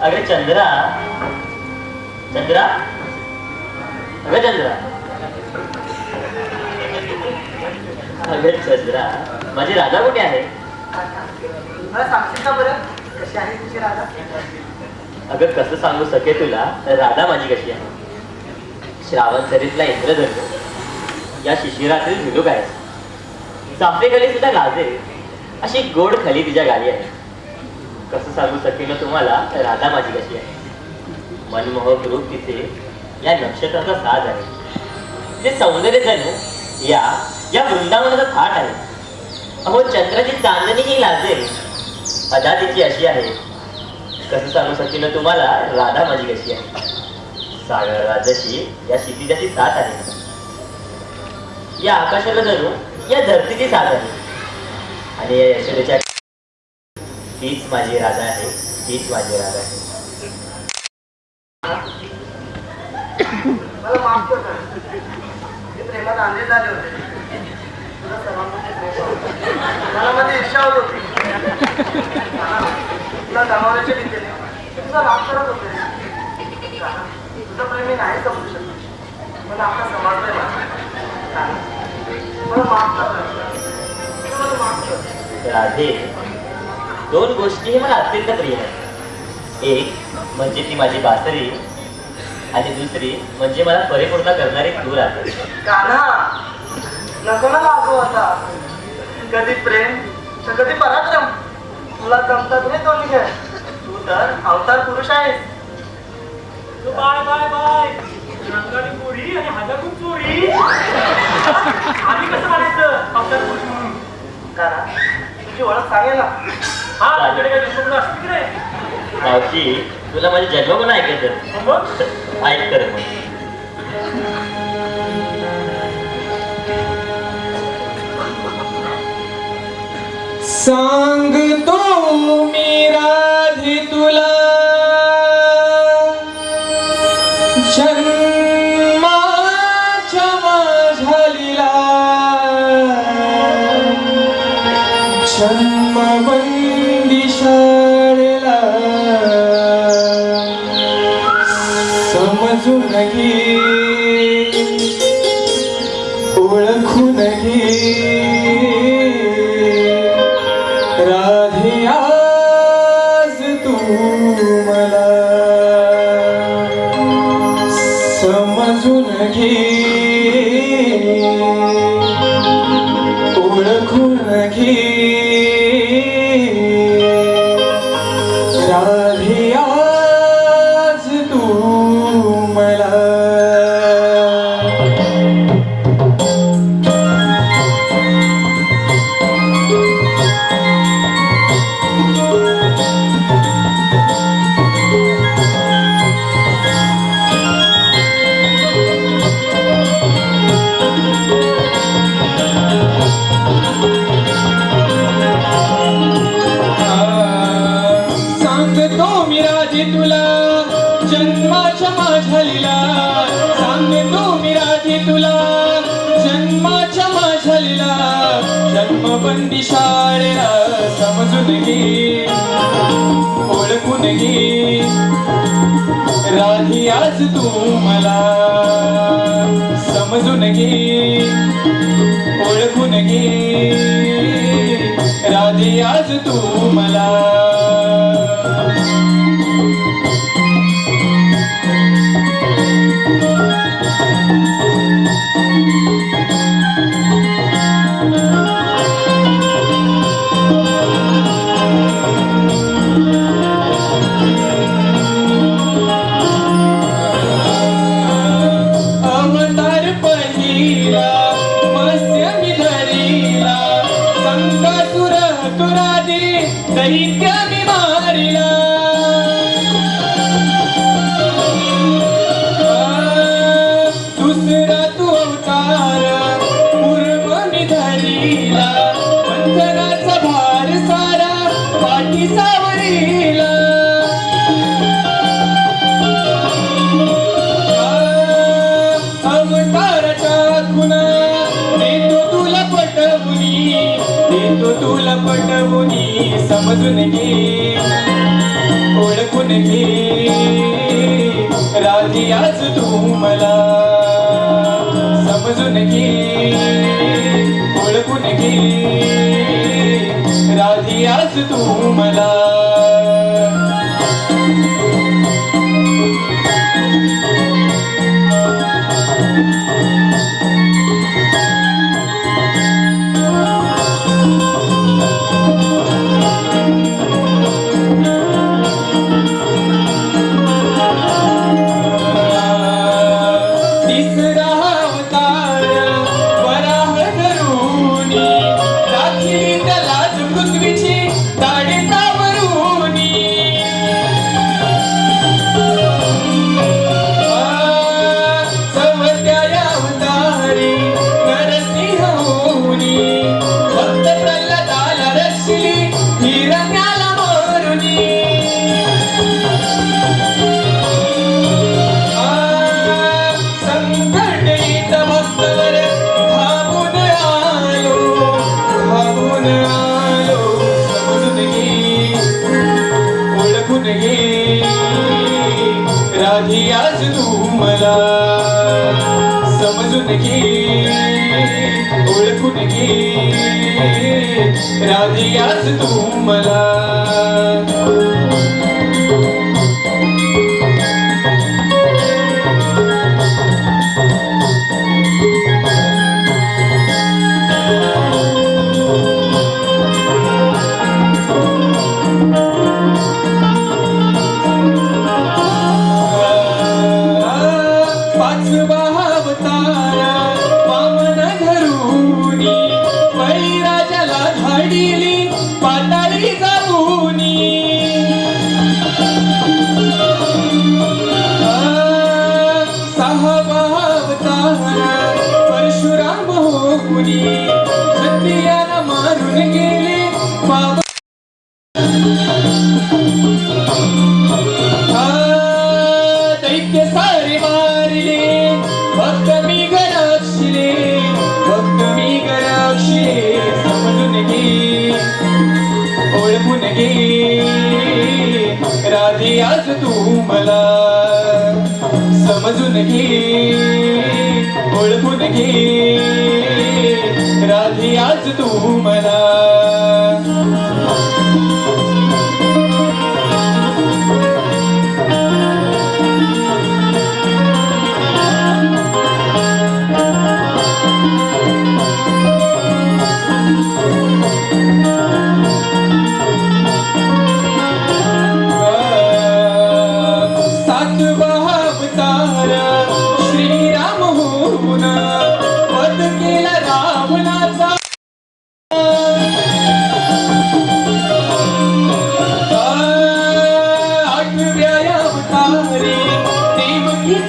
अगं चंद्रा. चंद्रा? अगं चंद्रा. अगं चंद्रा माझी राधा कुठे आहे? अगं कसं सांगू सके तुला तर राधा माझी कशी आहे? श्रावण सरीतला इंद्रधनु या शिशिरातील झुलूक आहे. चाफेखाली सुद्धा गाजे. अशी गोड खाली तिच्या गाली आहे. कसं सांगू शकेल तुम्हाला राधा माझी कशी आहे? मनमोहक रूप तिथे या नक्षत्राचा साज आहे. ते सौंदर्य जणू या या वृंदावनाचा थाट आहे. अहो चंद्राची चांदणी ही लाजेल. अदा तिची अशी आहे. कसं सांगू शकेल तुम्हाला राधा माझी कशी आहे? सागर राजाशी या क्षितिजाची साथ आहे. या आकाशाला जणू या धरतीची साथ आहे. आणि या यशोदेच्या हीच माझी राधा आहे हीच माझी राधा आहे. मला मध्ये इच्छा होत. होती. तुला गमावण्याच्या भीतीने तुझा माफ करत होते. तुझं प्रेम मी नाही समजू शकत. मला कर. ना. मला माफ कर. राधे दोन गोष्टी हे मला अत्यंत प्रिय आहेत. एक म्हणजे ती माझी बासरी. आणि दुसरी म्हणजे मला परिपूर्ण करणारी तू राहते कान्हा नको ना लागू आता. कधी प्रेम तर कधी पराक्रम. तुला जमतात नाही दोन्ही खेळ तू तर अवतार पुरुष आहेस. Bye bye bye. रंगारी पोरी आणि हजारकून चोरी. आम्ही कसं म्हणायचं अवतार पुरुष म्हणून. कान्हा तुझी ओळख सांगेल ना हा तुझ्याकडे काय दुसरं कोणी असतं की नाही मावशी तुला माझे जन्म पण ऐकायचं मग? ऐक कर मग. सांगतो मी राधे तुला. जन्माच्या माझ्या राधे जन्मबंदी शाळेला समजून घे ओळखून घे. राधी आज तू मला समजून घे ओळखून घे. राधे आज तू मला समजून घे ओळखून आज तू मला. समजून घे ओळखून आज तू मला. मला समजून घे ओळखून घे. राधी आज तू मला मला समजून घे ओळखून घे. राधी आज तू मला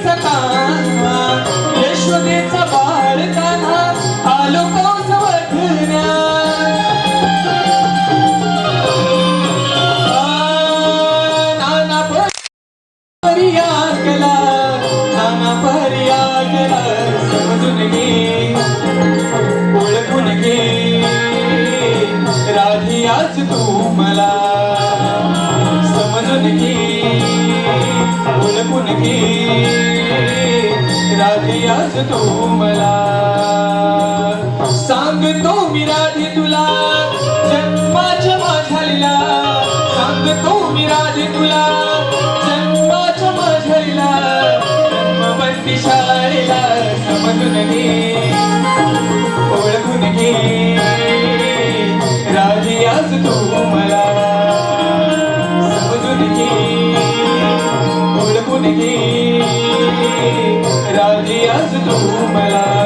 देवकीचा यशोदेचा बाळ कान्हा तू मला सांगतो मी राधे तुला जन्माच्या माझ्याला सांगतो मी राधे तुला जन्माच्या माझ्याला जन्मबंदी शाळेला समजून घे ओळखून घे. राधी आज तू मला समजून घे ओळखून घे. राधी आज तू मला